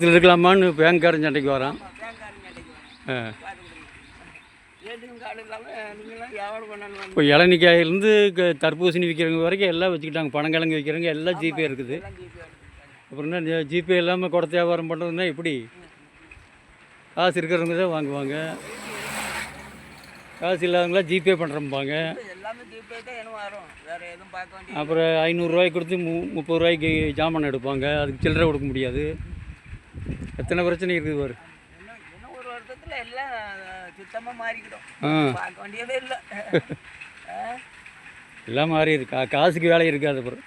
இதில் இருக்கலாமான்னு பேங்க்காரன் சண்டைக்கு வரான். இப்போ இளநிக்காயிலேருந்து க- தர்பூசணி விற்கிறவங்க வரைக்கும் எல்லாம் வச்சுக்கிட்டாங்க. பனங்கிழங்கு விற்கிறவங்க எல்லாம் ஜிபே இருக்குது. அப்புறம் என்ன ஜிபே இல்லாமல் குடத்த வியாபாரம் பண்ணுறதுனா எப்படி? காசு இருக்கிறவங்க தான் வாங்குவாங்க. காசு இல்லாதவங்களாம் ஜிபே பண்ணுறம்பாங்க அப்புறம் ஐநூறுரூவாய்க்கு கொடுத்து மு முப்பது ரூபாய்க்கு ஜாமான் எடுப்பாங்க. அதுக்கு சில்லறை கொடுக்க முடியாது. எத்தனை பிரச்சனை இருக்குது பாரு. ஒரு வருஷத்தில் எல்லாம் சுத்தமாக மாறிக்கிடும். பார்க்க வேண்டியதே இல்லை. எல்லாம் மாறி இருக்கு. காசுக்கு வேலை இருக்காது அப்புறம்.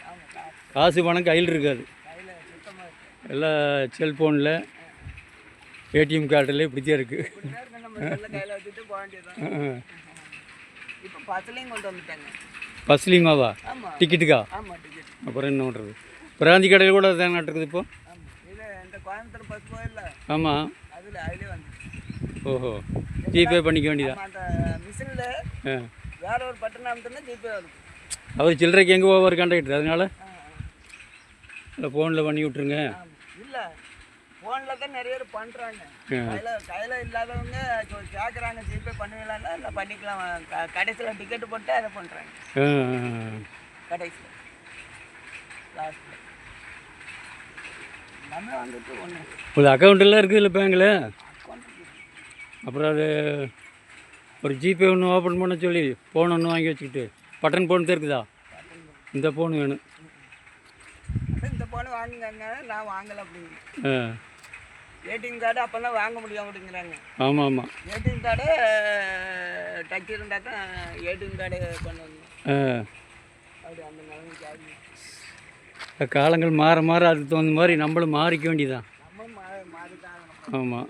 காசு. பணம் கையில் இருக்காது. எல்லாம் செல்ஃபோனில் ஏடிஎம் கார்டில் இருக்குது இப்படி தான் இருக்கு. நம்ம செல்ல கையில் வச்சுட்டு போக வேண்டியதுதான். இப்போ பஸ்லையும் கொண்டு வந்துட்டாங்க. பஸ்லிமாவா ஆமாம் டிக்கெட்டுக்கா அப்புறம் என்ன பண்ணுறது பிராந்தி கடையில் கூட தான் இருக்குது இப்போ. ஆமாம் இது இந்த கோயம்புத்தூர் பஸ் போயிடல ஆமாம் அதில் அதிலே வந்து ஓஹோ. ஜிபே பண்ணிக்க வேண்டியதா? அந்த மிஷினில் வேற ஒரு பட்டன் அமுத்துனா ஜிபே வருது அவர் சில்லறைக்கு எங்கே போவார் கண்டக்டர் அதனால? இல்லை ஃபோனில் பண்ணி விட்ருங்க. இல்ல ஃபோனில் தான் நிறைய பேர் பண்ணுறாங்க. கையில் கையில் இல்லாதவங்க கேட்குறாங்க ஜிபே பண்ணுவீங்களான்னா இல்லை பண்ணிக்கலாம். கடைசியில் டிக்கெட்டு போட்டு அதை பண்ணுறாங்க கடைசியில். லாஸ்ட்டில் ஒரு அக்கௌண்ட்டெல்லாம் இருக்குது இல்லை பேங்கில் அப்புறம் அது ஒரு ஜிபே ஒன்று ஓப்பன் பண்ண சொல்லி ஃபோன் ஒன்று வாங்கி வச்சுக்கிட்டு. பட்டன் ஃபோன் தான் இருக்குதா இந்த ஃபோன் வேணும். இந்த ஃபோனு வாங்குங்க நான் வாங்கலை அப்படிங்க. ஏடிஎம் கார்டு அப்போ தான் வாங்க முடியும் அப்படிங்கிறாங்க ஆமாம் ஆமாம் ஏடிஎம் கார்டு டச் இருந்தால் தான் ஏடிஎம் கார்டு கொண்டு வரணும் ஆ அப்படி அந்த நிலைமைக்கு ஆகி காலங்கள் மாற மாற அதுக்கு தகுந்த மாதிரி நம்மளும் மாறிக்க வேண்டியதான் ஆமாம்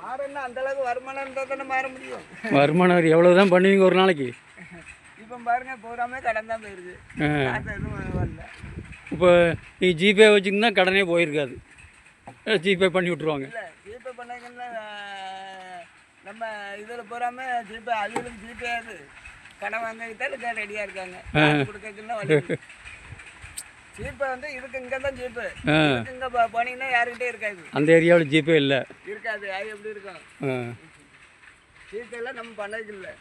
மாறன்னா அந்த அளவுக்கு வருமானம் எவ்வளோ தான் பண்ணுவீங்க ஒரு நாளைக்கு? இப்போ பாருங்க பூராமே கடன் தான் வரல. இப்போ நீ ஜிபே வச்சுருந்தா கடனே போயிருக்காது. ஜிபே பண்ணி விட்ருவாங்க இல்லை ஜிபே பண்ணாங்கன்னா நம்ம இதில் பூராமே ஜிபே அதுகளுக்கு ஜிபே அது. கடன் வாங்கிக்கிட்டே ரெடியாக இருக்காங்க. காசு கொடுக்கறதுக்குன்னா வழி ஜிபே வந்து இதுக்கு இங்கே தான் ஜிபே ஆ. இதுக்கு இங்கே போனீங்கன்னா யாருக்கிட்டே இருக்காது. அந்த ஏரியாவில் ஜிபே இல்லை. இருக்காது. அது எப்படி இருக்கும்? ஆ. ஜிபேலாம் நம்ம பண்ணதுக்கு இல்லை.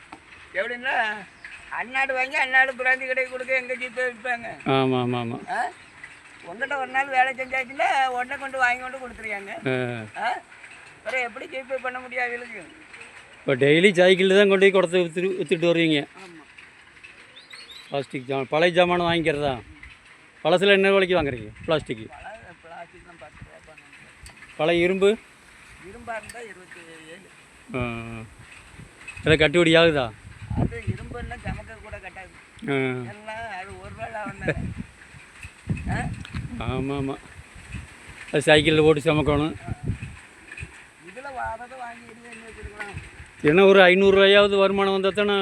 எப்படின்னா அந்நாடு வாங்கி அந்நாடு பிராந்தி கடைக்கு கொடுக்க எங்கே ஜிபே விற்பாங்க. ஆமாம் ஆமாம் ஆமாம் உங்கள்கிட்ட ஒரு நாள் வேலை செஞ்சாச்சுன்னா உடனே கொண்டு வாங்கி கொண்டு ஆ. அப்புறம் எப்படி ஜிபே பண்ண முடியாது அவங்களுக்கு இப்போ டெய்லி சைக்கிளில் தான் கொண்டு போய் குடத்தை விற்று விற்றுட்டு வருவீங்க. ஆமாம் பிளாஸ்டிக் ஜாமான் பழைய ஜாமான் வாங்கிக்கிறதா? பழசில் என்ன விலைக்கு வாங்குறீங்க? பிளாஸ்டிக்கு. பழைய இரும்பு? இரும்பாக இருந்தால் இருபத்தி ஏழு கட்டுப்படி ஆகுதா அது இரும்புன்னா சமக்க கூட கட்டாது எல்லாம் அது ஒரு வேளை ஆமாம். ஆமாம் அது சைக்கிளில் போட்டு சமைக்கணும். இதில் வாங்கி என்ன ஒரு ஐநூறுரூவாயாவது வருமானம் வந்தால் தானே?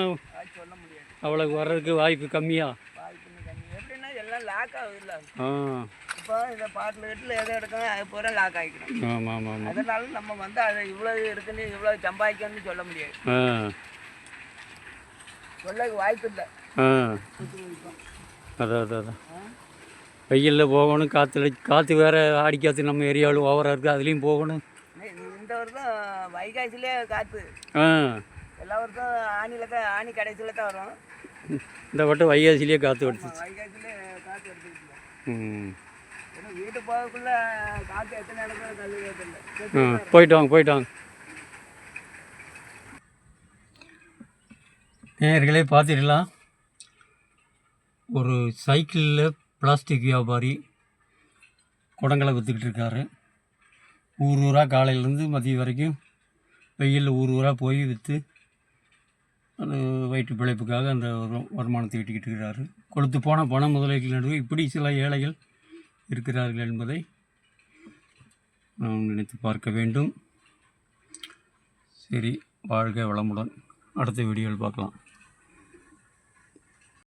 அவ்வளோ வர்றதுக்கு வாய்ப்பு கம்மியாக வாய்ப்புன்னு கம்மி எப்படின்னா எல்லாம் லாக் ஆகுது இல்லை ஆ. இப்போ இந்த பாட்டில் வீட்டில் எதை எடுக்கணும் அது பூரா லாக் ஆகிக்கணும். ஆமாம் ஆமாம் அதனால நம்ம வந்து அதை இவ்வளோ இருக்குன்னு இவ்வளோ சம்பாதிக்கணும்னு சொல்ல முடியாது. சொல்ல வாய்ப்பு இல்லை. அதான் அதான் வெயிலில் போகணும் காற்றுல காற்று வேறு காற்று நம்ம ஏரியாவில் ஓவராக இருக்குது அதுலேயும் போகணும். இந்த வருஷம் வைகாசிலே காற்று ஆ. எல்லா வருஷம் ஆணியில் தான் ஆணி கடைசியில் தான் வரும். இந்த வட்டம் வைகாசிலேயே காற்று அடிச்சிச்சு வைகாசிலே காற்று எடுத்துக்கிட்டு ம் ஏன்னா வீட்டு போகக்குள்ள காற்று எத்தனை இடத்துல கல்வி ஆ கேட்டில்ல போயிட்டு வாங்க போயிட்டு வாங்க. நேயர்களே பார்த்துக்கலாம் ஒரு சைக்கிளில் பிளாஸ்டிக் வியாபாரி குடங்களை விற்றுக்கிட்டு இருக்காரு. ஊர் ஊராக காலையிலேருந்து மதியம் வரைக்கும் வெயிலில் ஊர் ஊராக போய் விற்று அது வயிற்று பிழைப்புக்காக அந்த வருமானத்தை ஈட்டிக்கிட்டு இருக்கிறாரு. கொளுத்து போன பண முதலீட்டில் நடுவே இப்படி சில ஏழைகள் இருக்கிறார்கள் என்பதை நாம் நினைத்து பார்க்க வேண்டும். சரி வாழ்க வளமுடன். அடுத்த வீடியோவில் பார்க்கலாம்.